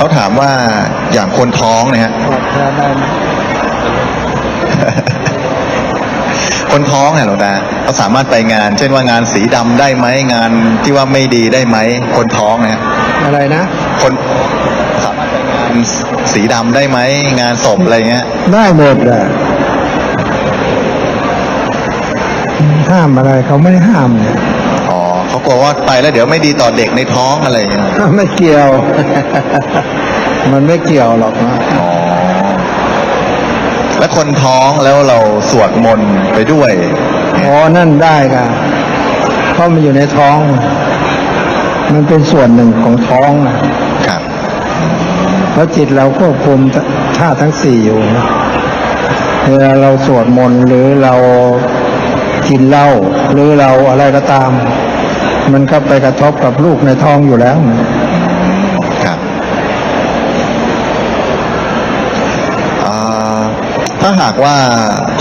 เขาถามว่าอย่างคนท้องเนี่ยฮะตอบแทนได้ไหมคนท้องเนี่ยหลวงตาเขาสามารถไปงาน เช่นว่างานสีดำได้ไหมงานที่ว่าไม่ดีได้ไหมคนท้องเนี่ยอะไรนะคนสามารถไปงานสีดำได้ไหมงานศพอะไรเงี้ยได้หมดอะห้ามอะไรเขาไม่ได้ห้ามเนี่ยอ๋อ เขากลัวว่าไปแล้วเดี๋ยวไม่ดีต่อเด็กในท้องอะไรเงี้ยไม่เกี่ยว มันไม่เกี่ยวหรอกนะอ๋อแล้วคนท้องแล้วเราสวดมนต์ไปด้วยอ๋อนั่นได้ค่ะเพราะมันอยู่ในท้อง มันเป็นส่วนหนึ่งของท้องอะครับเพราะจิตเราควบคุมธาตุทั้งสี่อยู่นะเวลาเราสวดมนต์หรือเรากินเหล้าหรือเราอะไรก็ตาม มันก็ไปกระทบกับลูกในท้องอยู่แล้วครับอ่าถ้าหากว่า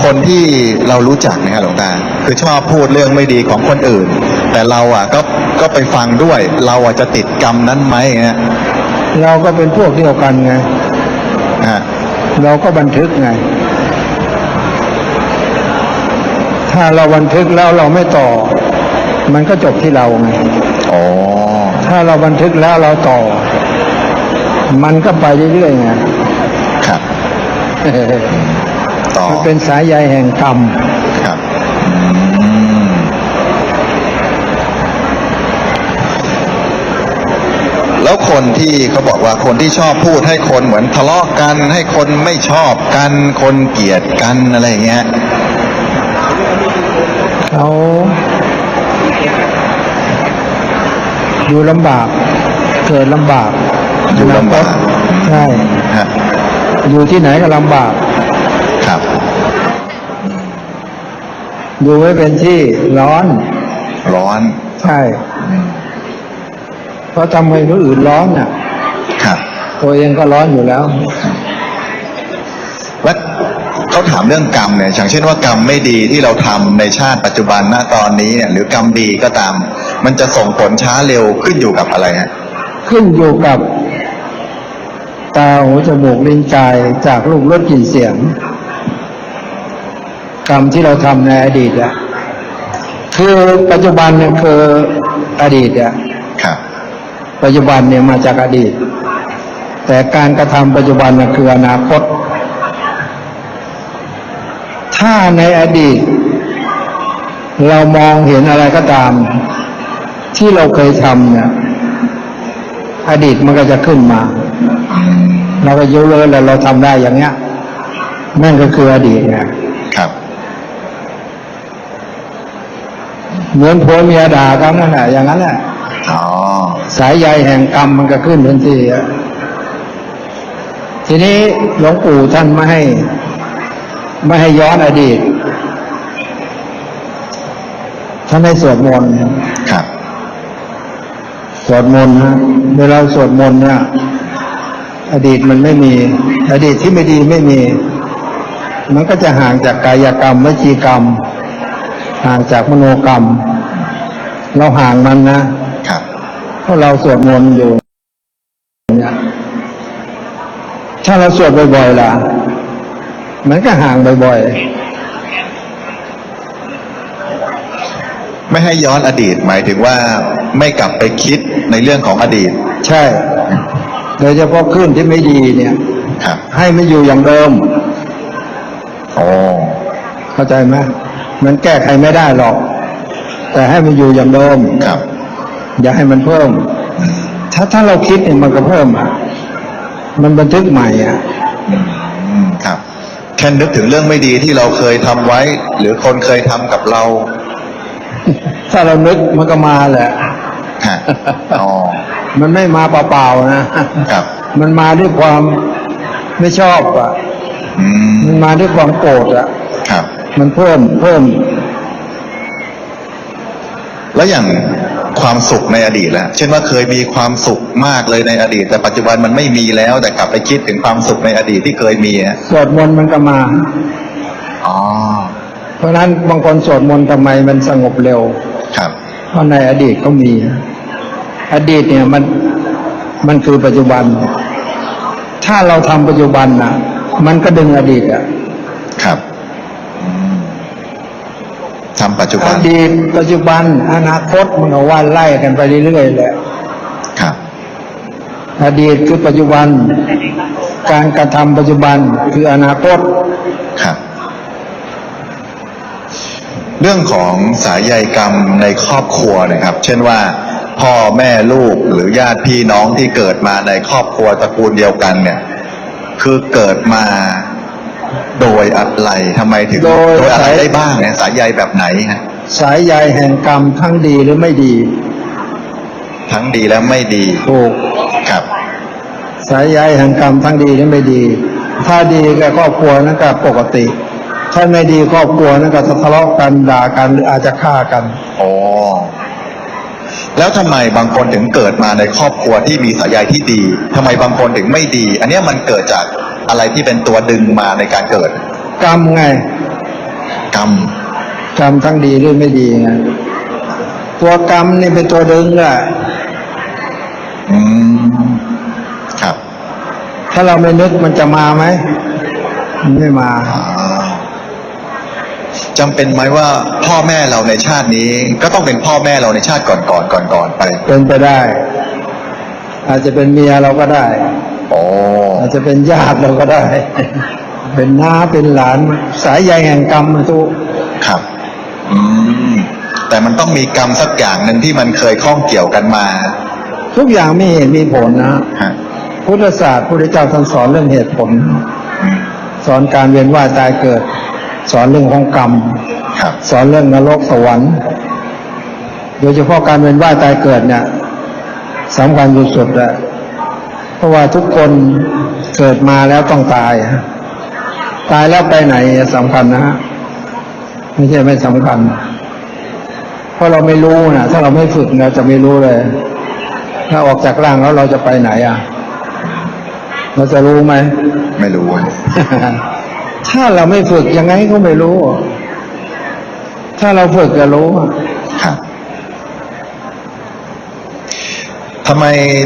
คนที่เรารู้จักนะครับหลวงตาคือชอบพูดเรื่องไม่ดีของคนอื่น แต่เราอะก็ก็ไปฟังด้วย เราอะจะติดกรรมนั้นไหมเงี้ยเราก็เป็นพวกเดียวกันไงฮะเราก็บันทึกไง ถ้าเราบันทึกแล้วเราไม่ต่อ มันก็จบที่เราไงอ๋อถ้าเราบันทึกแล้วเราต่อ มันก็ไปเรื่อยๆไงครับต่อมันเป็นสายใยแห่งกรรมครับอืมแล้วคนที่เขาบอกว่าคนที่ชอบพูดให้คนเหมือนทะเลาะกัน ให้คนไม่ชอบกัน คนเกลียดกันอะไรอย่างเงี้ยเขา อยู่ลำบาก เกิดลำบากอยู่ลำบากใช่ฮะอยู่ที่ไหนก็ลำบาก ครับอยู่ไม่เป็นที่ร้อน ร้อน ใช่ เพราะทำให้คนอื่นร้อนน่ะ ครับ ตัวเองก็ร้อนอยู่แล้วแล้วเขา ถามเรื่องกรรมเนี่ยอย่างเช่นว่ากรรมไม่ดีที่เราทำในชาติปัจจุบันณตอนนี้เนี่ยหรือกรรมดีก็ตาม มันจะส่งผลช้าเร็วขึ้นอยู่กับอะไรฮะขึ้นอยู่กับ ตาหูจมูกลิ้นกายจากรูปรสกลิ่นเสียง กรรมที่เราทำในอดีตอะคือปัจจุบันเนี่ยคืออดีตอะครับปัจจุบันเนี่ยมาจากอดีต แต่การกระทำปัจจุบันน่ะคืออนาคต ถ้าในอดีต เรามองเห็นอะไรก็ตาม ที่เราเคยทำเนี่ยอดีตมันก็จะขึ้นมา เราก็ยุ่เลยแล้วเราทำได้อย่างเงี้ยนั่นก็คืออดีตไงครับ เหมือนผัวเมียด่ากันนั่นแหละอย่างนั้นแหละอ๋อสายใยแห่งกรรมมันก็ขึ้นทันทีอะทีนี้หลวงปู่ท่านไม่ให้ ไม่ให้ย้อนอดีตท่านให้สวดมนต์ครับ สวดมนต์นะเวลาสวดมนต์เนี่ยอดีตมันไม่มี อดีตที่ไม่ดีไม่มี มันก็จะห่างจากกายกรรมวจีกรรม ห่างจากมโนกรรม เราห่างมันนะครับเพราะเราสวดมนต์อยู่เนี่ยถ้าเราสวดบ่อยๆล่ะ มันก็ห่างบ่อยไม่ให้ย้อนอดีตหมายถึงว่าไม่กลับไปคิดในเรื่องของอดีตๆใช่ โดยเฉพาะขึ้นที่ไม่ดีเนี่ยครับให้มันอยู่อย่างเดิมโอ้เข้าใจไหมมันแก้ไขไม่ได้หรอก แต่ให้มันอยู่อย่างเดิมครับ อย่าให้มันเพิ่ม ถ้าถ้าเราคิดเนี่ยมันก็เพิ่มอะ มันบันทึกใหม่อะอืมครับ แค่นึกถึงเรื่องไม่ดีที่เราเคยทำไว้ หรือคนเคยทำกับเรา ถ้าเรานึกมันก็มาแหละฮะอ๋อมันไม่มาเปล่าๆนะครับ มันมาด้วยความไม่ชอบอะอืมมันมาด้วยความโกรธอะครับ มันเพิ่มเพิ่ม แล้วอย่างความสุขในอดีตแล้วเช่นว่าเคยมีความสุข มากเลยในอดีต แต่ปัจจุบันมันไม่มีแล้วแต่กลับไปคิดถึงความสุขในอดีตที่เคยมีฮะสวดมนต์มันก็มา อ๋อ เพราะฉะนั้นบางคนสวดมนต์ทำไมมันสงบเร็ว ครับ เพราะในอดีตก็มี อดีตเนี่ยมันมันคือปัจจุบัน ถ้าเราทำปัจจุบันนะมันก็ดึงอดีตอะครับอืมทำปัจจุอบันดีตปัจจุบันอนาคตมันก็ว่าไล่กันไปเรื่อยๆแหละครับ อดีตคือปัจจุบัน การกระทำปัจจุบันคืออนาคตครับ เรื่องของสายใยกรรมในครอบครัวนะครับ เช่นว่าพ่อแม่ลูกหรือญาติพี่น้องที่เกิดมาในครอบครัวตระกูลเดียวกันเนี่ย คือเกิดมาโดยอะไรทำไมถึง โดยอะไรสายได้บ้างเนี่ยสายใยแบบไหนฮะสายใยแห่งกรรมทั้งดีหรือไม่ดี ทั้งดีและไม่ดีถูกครับ สายใยแห่งกรรมทั้งดีและไม่ดี ถ้าดีแก่ครอบครัวนั่นก็ปกติ ถ้าไม่ดีครอบครัวนั่นก็ทะเลาะกันด่ากันหรืออาจจะฆ่ากันอ๋อแล้วทำไมบางคนถึงเกิดมาในครอบครัวที่มีสายใยที่ดีทำไมบางคนถึงไม่ดี อันเนี้ยมันเกิดจากอะไรที่เป็นตัวดึงมาในการเกิด กรรมไง กรรมกรรมทั้งดีหรือไม่ดีไงตัวกรรมนี่เป็นตัวดึงแหละ อืมครับถ้าเราไม่นึกมันจะมาไหมมันไม่มา อ่าจำเป็นไหมว่าพ่อแม่เราในชาตินี้ ก็ต้องเป็นพ่อแม่เราในชาติก่อนก่อนก่อนก่อนๆไปเป็นไปได้ อาจจะเป็นเมียเราก็ได้ โอ้อาจจะเป็นญาติเราก็ได้ เป็นน้าเป็นหลาน สายใยแห่งกรรมมาทุกครับ อืมแต่มันต้องมีกรรมสักอย่างหนึ่งที่มันเคยข้องเกี่ยวกันมา ทุกอย่างมีเหตุมีผลนะฮะพุทธศาสตร์พุทธเจ้าท่านสอนเรื่องเหตุผลอืมสอนการเวียนว่ายตายเกิด สอนเรื่องของกรรมครับสอนเรื่องนรกสวรรค์ โดยเฉพาะการเวียนว่ายตายเกิดเนี่ยสำคัญสุดๆเลยเพราะว่าทุกคนเกิดมาแล้วต้องตายฮะตายแล้วไปไหนสำคัญนะฮะไม่ใช่ไม่สำคัญ เพราะเราไม่รู้นะถ้าเราไม่ฝึกเราจะไม่รู้เลย ถ้าออกจากร่างแล้วเราจะไปไหนอะ เราจะรู้ไหม ไม่รู้ ถ้าเราไม่ฝึกยังไงก็ไม่รู้ ถ้าเราฝึกจะรู้อะครับทำไม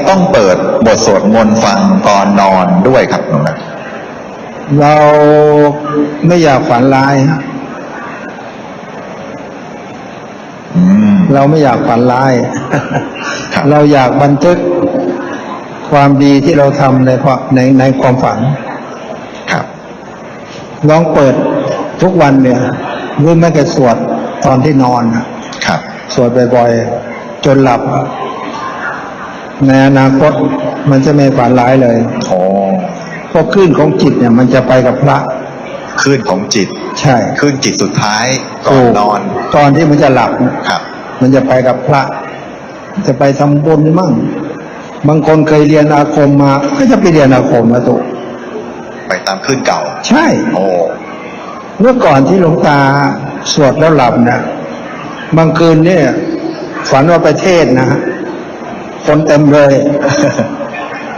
ต้องเปิดบทสวดมนต์ฟังตอนนอนด้วยครับหลวงตาเราไม่อยากฝันร้ายฮะ อืม เราไม่อยากฝันร้ายครับเราอยากบันทึกความดีที่เราทำในความในในความฝันครับลองเปิดทุกวันเนี่ยหรือไม่ก็สวดตอนที่นอนอะครับ สวดบ่อยๆ จนหลับอะในอนาคตมันจะไม่ฝันร้ายเลยโอ้เพราะคลื่นของจิตเนี่ย มันจะไปกับพระคลื่นของจิต ใช่คลื่นจิตสุดท้ายก่อนนอน ตอนที่มันจะหลับเนี่ยครับ มันจะไปกับพระ จะไปทำบุญมั่ง บางคนเคยเรียนอาคมมา ก็จะไปเรียนอาคมนะตุไปตามคลื่นเก่า ใช่ โอ้เมื่อก่อนที่หลวงตาสวดแล้วหลับนะบางคืนเนี่ย ฝันว่าไปเทศน์นะฮะคนเต็มเลย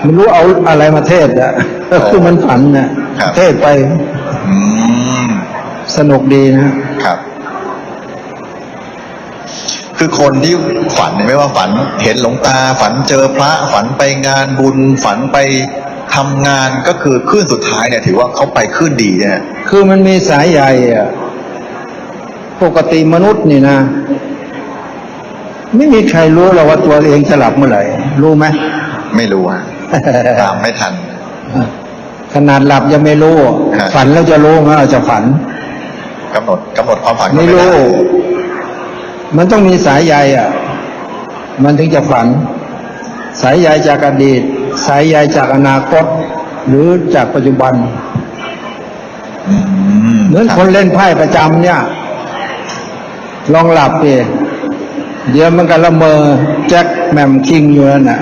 ไม่รู้เอาอะไรมาเทศน์อะก็คือมันฝันนะครับเทศน์ไปอืมสนุกดีนะครับ คือคนที่ฝันเนี่ยไม่ว่าฝันเห็นหลวงตา ฝันเจอพระฝันไปงานบุญ ฝันไปทำงานก็คือคลื่นสุดท้ายเนี่ย ถือว่าเขาไปคลื่นดีเนี่ยคือมันมีสายใยอะปกติมนุษย์นี่นะ ไม่มีใครรู้หรอกว่าตัวเองจะหลับเมื่อไหร่ รู้ไหมไม่รู้อะตามไม่ทัน ขนาดหลับยังไม่รู้ฮะฝันแล้วจะรู้ไหมเราจะฝันกำหนดกำหนดความฝันก็ไม่ไม่รู้ได้ มันต้องมีสายใยอะ มันถึงจะฝัน สายใยจากอดีต สายใยจากอนาคต หรือจากปัจจุบันอืมเหมือนรับคนเล่นไพ่ประจำเนี่ย ลองหลับดิเดี๋ยวมันก็ละเมอแจ็คแหมมคิงอยู่นั่นน่ะ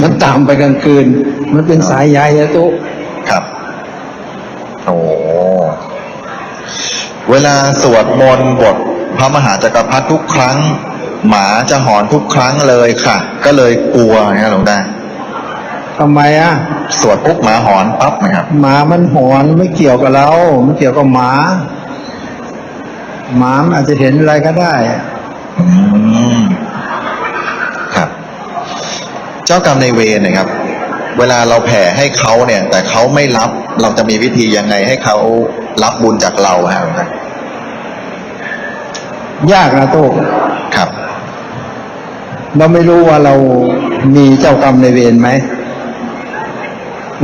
มันตามไปกลางคืน มันเป็นสายใยอะตุ๊ครับโอ้เวลาสวดมนต์บทพ ระมหาจักรพรรดิทุกครั้ง หมาจะหอนทุกครั้งเลยค่ะ ก็เลยกลัวนะหลวงตาทำไมอะ สวดปุ๊บหมาหอนปั๊บนะครับ หมามันหอนไม่เกี่ยวกับเรา มันเกี่ยวกับหมา หมามันอาจจะเห็นอะไรก็ได้อืมครับ เจ้ากรรมในายเวรนะครับ เวลาเราแผ่ให้เขาเนี่ย แต่เขาไม่รับ เราจะมีวิธียังไงให้เขารับบุญจากเราฮะหลวงตา ยากนะตู้ครับ เราไม่รู้ว่าเรามีเจ้ากรรมในายเวรไหม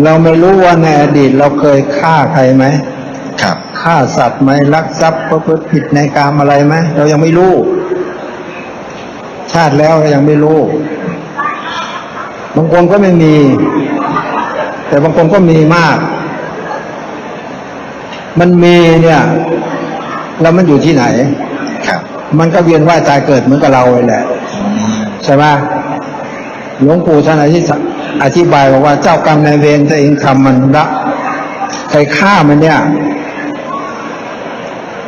เราไม่รู้ว่าในอดีตเราเคยฆ่าใครไหมครับฆ่าสัตว์ไหมลักทรัพย์ประพฤติผิดในกามอะไรไหมเรายังไม่รู้ ชาติแล้วเรายังไม่รู้บางคนก็ไม่มี แต่บางคนก็มีมาก มันมีเนี่ย แล้วมันอยู่ที่ไหนครับ มันก็เวียนว่ายตายเกิดเหมือนกับเราเลยแหละใช่ไหมหลวงปู่ท่านอธิบายบอกว่าเจ้ากรรมนายเวรตัวเองทำมันละใครฆ่ามันเนี่ย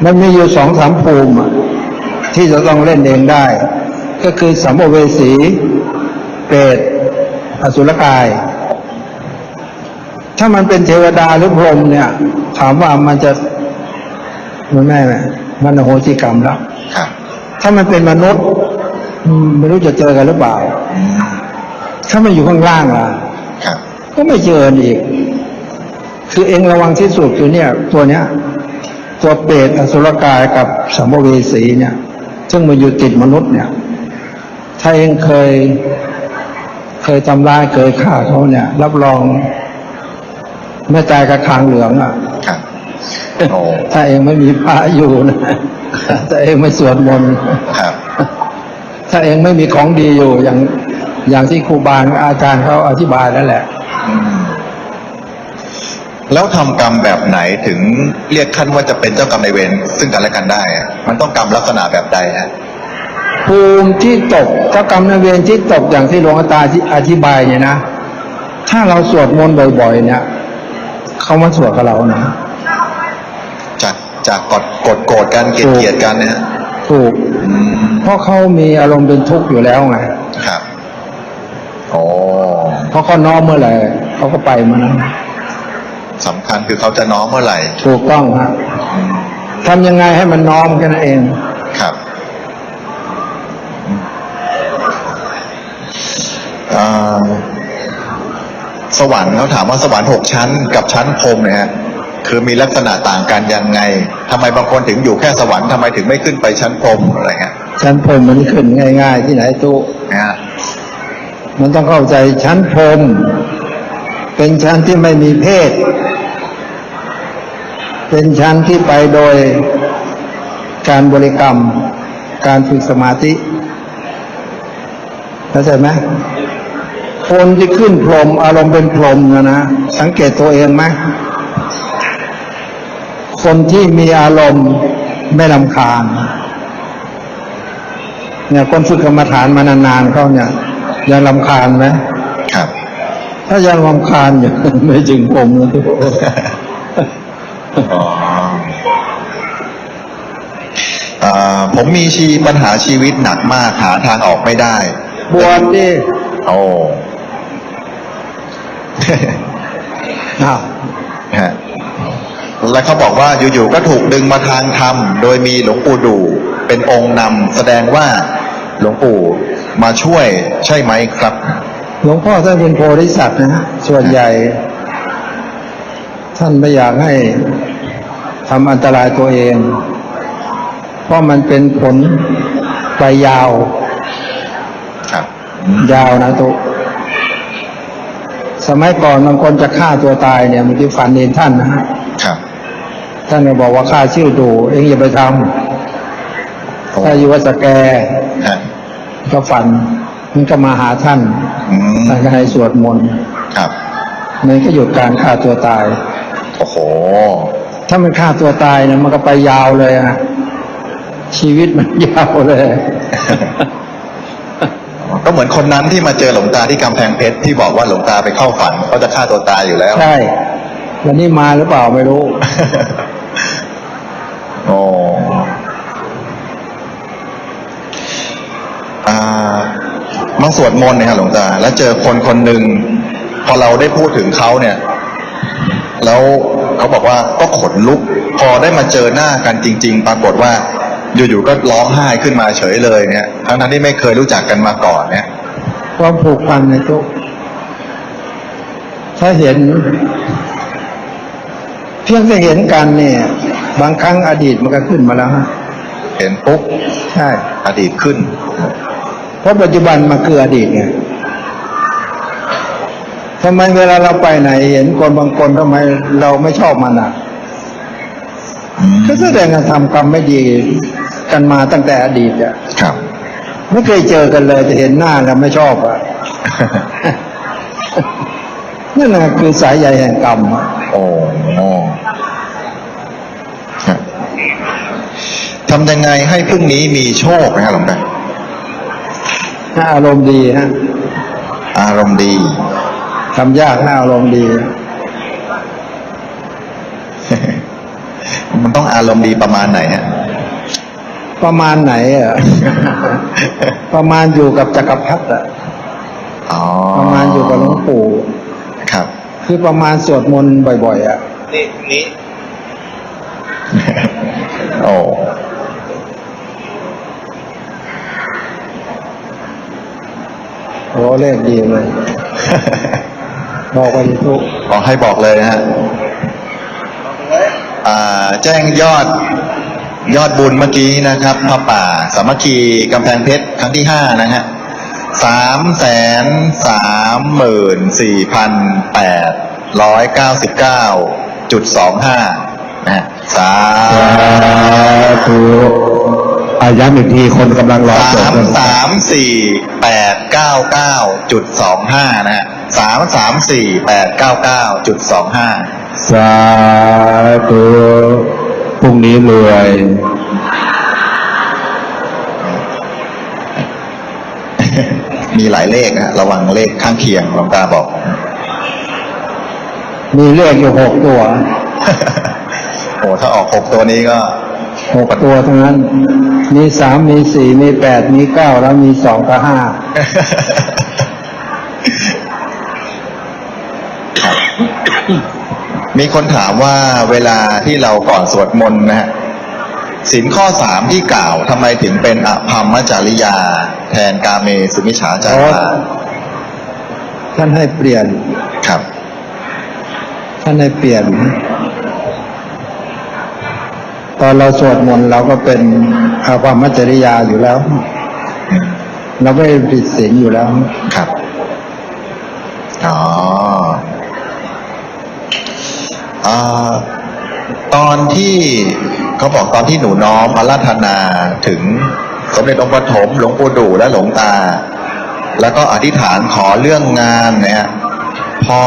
มันมีอยู่สองสามภูมิที่จะต้องเล่นเองได้ ก็คือสัมภเวสีเปรตอสุรกาย ถ้ามันเป็นเทวดาหรือพรหมเนี่ย ถามว่ามันจะมันแม่ไหมมันอโหสิกรรมแล้ว ถ้ามันเป็นมนุษย์อืมไม่รู้จะเจอกันหรือเปล่าอืมถ้ามันอยู่ข้างล่างล่ะครับก็ไม่เจอกันอีก คือเองระวังที่สุดคือเนี่ย ตัวเนี้ย ตัวเปรตอสุรกายกับสัมภเวสีเนี่ย ซึ่งมันอยู่ติดมนุษย์เนี่ย ถ้าเองเคย เคยทำร้ายเคยฆ่าเขาเนี่ย รับรองไม่ตายกับคางเหลืองอะครับโอ้ถ้าเองไม่มีพระอยู่นะ ถ้าเองไม่สวดมนต์ครับ ถ้าเองไม่มีของดีอยู่อย่างอย่างที่ครูบาอาจารย์เขาอธิบายนั่นแหละอืมแล้วทำกรรมแบบไหนถึงเรียกขั้นว่าจะเป็นเจ้ากรรมนายเวรซึ่งกันและกันได้อะมันต้องกรรมลักษณะแบบใดฮะภูมิที่ตกเจ้ากรรมนายเวรที่ตกอย่างที่หลวงตาที่อธิบายเนี่ยนะ ถ้าเราสวดมนต์บ่อย ๆ เนี่ยเขามาสวดกับเรานะ จากจากกดกดโกรธกันเกลียดเกลียดกันนะฮะถูกอืมเพราะเขามีอารมณ์เป็นทุกข์อยู่แล้วไงครับโอ้เพราะเขาน้อมเมื่อไหร่เขาก็ไปเมื่อนั้นสำคัญคือเขาจะน้อมเมื่อไหร่ ถูกต้องครับอืมทำยังไงให้มันน้อมแค่นั้นเอง ครับอ่าสวรรค์เขาถามว่าสวรรค์หกชั้นกับชั้นพรหมเนี่ยฮะคือมีลักษณะต่างกันยังไง ทำไมบางคนถึงอยู่แค่สวรรค์ทำไมถึงไม่ขึ้นไปชั้นพรหมอะไรเงี้ยชั้นพรหมมันขึ้นง่าย ๆ ที่ไหนตู้นะฮะมันต้องเข้าใจชั้นพรหมเป็นชั้นที่ไม่มีเพศ เป็นชั้นที่ไปโดยการบริกรรม การฝึกสมาธิเข้าใจไหมคนที่ขึ้นพรหมอารมณ์เป็นพรหมนะนะสังเกตตัวเองไหม คนที่มีอารมณ์ไม่ลำคาญเนี่ยคนฝึกกรรมฐานมานานๆเขาเนี่ยยังลำคาญไหมครับ ถ้ายังลำคาญอยู่ไม่จึงผมนะทุกคนอ๋ออ่าผมมีชีปัญหาชีวิตหนักมากหาทางออกไม่ได้ บวชดิโอ้อ้าวฮะ แล้วเขาบอกว่าอยู่ๆก็ถูกดึงมาทางธรรม โดยมีหลวงปู่ดูเป็นองค์นำแสดงว่าหลวงปู่มาช่วยใช่ไหมครับ หลวงพ่อท่านเป็นโพธิสัตว์นะฮะส่วนใหญ่ ท่านไม่อยากให้ทำอันตรายตัวเอง เพราะมันเป็นผลไปยาว ครับ ยาวนะตุสมัยก่อนบางคนจะฆ่าตัวตายเนี่ยมันที่ฝันเห็นท่านนะฮะครับ ท่านก็บอกว่าข้าชื่อดู เองอย่าไปทำโอ้ถ้าอยู่วัดสแกฮะก็ฝันมันก็มาหาท่านอืมท่านก็ให้สวดมนต์ครับมันก็หยุดการฆ่าตัวตาย โอ้โห ถ้ามันฆ่าตัวตายเนี่ยมันก็ไปยาวเลยอะชีวิตมันยาวเลย ก็เหมือนคนนั้นที่มาเจอหลวงตาที่กำแพงเพชรที่บอกว่าหลวงตาไปเข้าฝันเขาจะฆ่าตัวตายอยู่แล้ว ใช่ วันนี้มาหรือเปล่าไม่รู้ มาสวดมนต์เนี่ยครับหลวงตา แล้วเจอคนคนหนึ่งพอเราได้พูดถึงเขาเนี่ย แล้วเขาบอกว่าก็ขนลุก พอได้มาเจอหน้ากันจริง ๆ ปรากฏว่า อยู่ๆก็ร้องไห้ขึ้นมาเฉยเลยเนี่ยทั้งนั้นที่ไม่เคยรู้จักกันมาก่อนเนี่ยความผูกพันในทุกถ้าเห็น เพียงแต่เห็นกันเนี่ย บางครั้งอดีตมันก็ขึ้นมาแล้วฮะเห็นปุ๊บใช่ อดีตขึ้น เพราะปัจจุบันมันคืออดีตไงทำไมเวลาเราไปไหน เห็นคนบางคนทำไมเราไม่ชอบมันอะอืมก็แสดงการทำกรรมไม่ดีกันมาตั้งแต่อดีตอะครับ ไม่เคยเจอกันเลยแต่เห็นหน้าแล้วไม่ชอบอะนั่นแหละคือสายใยแห่งกรรมอะโอ้ครับทำยังไงให้พรุ่งนี้มีโชคนะครับหลวงตา ถ้าอารมณ์ดีฮะอารมณ์ดีทำยากถ้าอารมณ์ดี มันต้องอารมณ์ดีประมาณไหนฮะประมาณไหนอะประมาณอยู่กับจักรพรรดิอะอ๋อประมาณอยู่กับหลวงปู่ครับ คือประมาณสวดมนต์บ่อย ๆ อะ นี่นี้โอ้ โอ้เลขดีเลยบอกไปทุกขอให้บอกเลยนะฮะอ่าแจ้งยอดยอดบุญเมื่อกี้นะครับพระป่า สามัคคีกำแพงเพชรครั้งที่ห้านะฮะสามแสนสามหมื่นสี่พันแปดร้อยเก้าสิบเก้าจุดสองห้านะฮะสาธุ อาย้ำอีกทีคนกำลังรอจบสามกันสามสี่แปดเก้าเก้าจุดสองห้านะฮะสามสามสี่แปดเก้าเก้าจุดสองห้าสาธุพรุ่งนี้รวย มีหลายเลขนะระวังเลขข้างเคียงหลวงตาบอก มีเลขอยู่หกตัว โอ้ถ้าออกหกตัวนี้ก็ หกตัวทั้งนั้น มีสามมีสี่มีแปดมีเก้าแล้วมีสองกับห้ามีคนถามว่าเวลาที่เราก่อนสวดมนต์นะฮะสินข้อสามที่กล่าวทำไมถึงเป็นอภรรมจริยา แทนกาเมสุมิฉาจาอ๋อราท่านให้เปลี่ยนครับ ท่านให้เปลี่ยน ตอนเราสวดมนต์เราก็เป็นอาความมัจจริยาอยู่แล้ว เราไม่ได้ผิดศีลอยู่แล้ว ครับ อ๋ออตอนที่เขาบอกตอนที่หนูน้อมอาราธนาถึงสมเด็จองค์ปฐมหลวงปู่ดูและหลวงตา แล้วก็อธิษฐานขอเรื่องงานเนี่ย พอ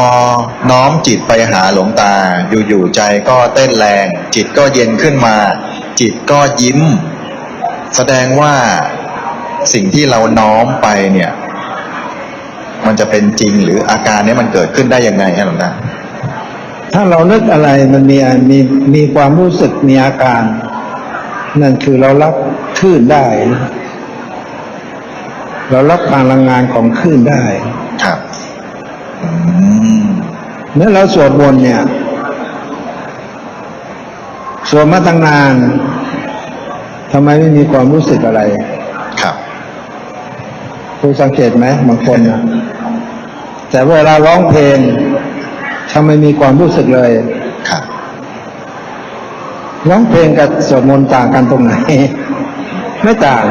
น้อมจิตไปหาหลวงตา อยู่ๆใจก็เต้นแรง จิตก็เย็นขึ้นมา จิตก็ยิ้ม แสดงว่าสิ่งที่เราน้อมไปเนี่ย มันจะเป็นจริงหรืออาการนี้มันเกิดขึ้นได้ยังไงครับหลวงตาถ้าเรานึกอะไรมันมีมีมีความรู้สึกมีอาการ นั่นคือเรารับคลื่นได้ เรารับพลังงานของคลื่นได้ เมื่อเราสวดมนต์เนี่ยสวดมาตั้งนานทำไมไม่มีความรู้สึกอะไร ครับคุณสังเกตไหมบางคนนะแต่เวลาร้องเพลงทำไมมีความรู้สึกเลย ครับร้องเพลงกับสวดมนต์ต่างกันตรงไหน ไม่ต่าง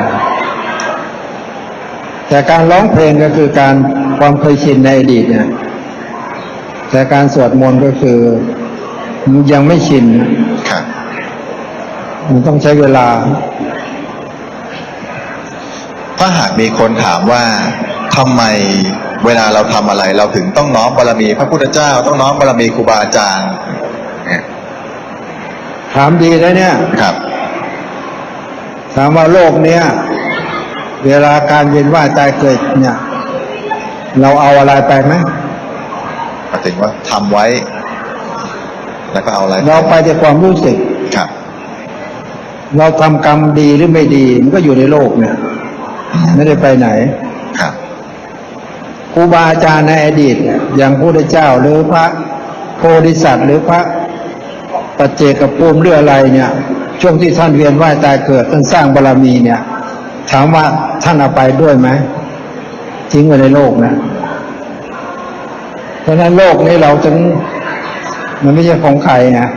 แต่การร้องเพลงก็คือการ ความเคยชินในอดีตเนี่ยแต่การสวดมนต์ก็คือมันยังไม่ชินครับมันต้องใช้เวลา ถ้าหากมีคนถามว่าทำไมเวลาเราทำอะไร เราถึงต้องน้อมบารมี พระพุทธเจ้าต้องน้อมบารมีครูบาอาจารย์เนี่ยถามดีแล้วเนี่ยครับ ถามว่าโลกเนี้ย เวลาการเวียนว่ายตายเกิดเนี่ย เราเอาอะไรไปไหมหมายถึงว่าทำไว้ แล้วก็เอาอะไร เราไปแต่ความรู้สึกครับ เราทำกรรมดีหรือไม่ดี มันก็อยู่ในโลกเนี่ย ไม่ได้ไปไหนครับครูบาอาจารย์ในอดีตเนี่ยอย่างพระพุทธเจ้าหรือพระโพธิสัตว์หรือพระปัจเจกภูมิหรืออะไรเนี่ย ช่วงที่ท่านเวียนว่ายตายเกิดท่านสร้างบารรมีเนี่ย ถามว่าท่านเอาไปด้วยไหม ทิ้งไว้ในโลกนะ เพราะฉะนั้นโลกนี้เราถึงมันไม่ใช่ของใครนะ